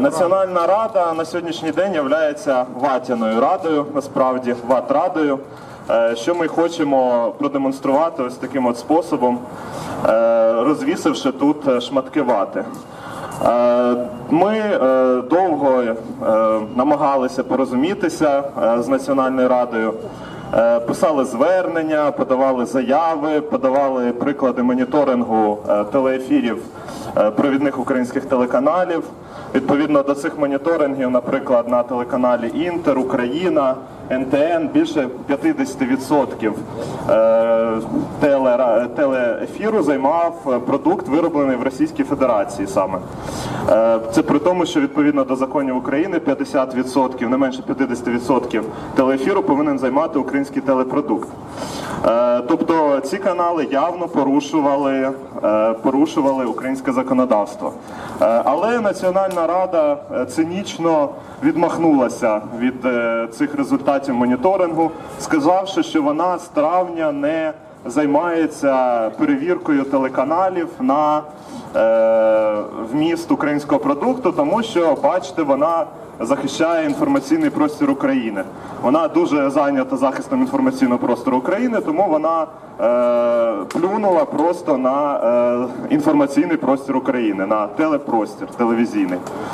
Національна рада на сьогоднішній день є ватяною радою, насправді ват-радою. Е, Що ми хочемо продемонструвати ось таким от способом, е, розвісивши тут е, шматки вати. Ми довго намагалися порозумітися з Національною радою. Писали звернення, подавали заяви, подавали приклади моніторингу телеефірів провідних українських телеканалів. Відповідно до цих моніторингів, наприклад, на телеканалі Інтер, Україна, НТН більше 50% е, телера- телеефіру займав е, продукт, вироблений в Російській Федерації саме. Е, Це при тому, що відповідно до законів України 50%, не менше 50% телеефіру повинен займати український телепродукт. Е, Тобто ці канали явно порушували, е, порушували українське законодавство. Е, Але Національна Рада цинічно відмахнулася від цих результатів моніторингу, сказавши, що вона з травня не займається перевіркою телеканалів на вміст українського продукту, тому що, бачите, вона захищає інформаційний простір України. Вона дуже зайнята захистом інформаційного простору України, тому вона е, плюнула просто на е, інформаційний простір України, на телепростір телевізійний.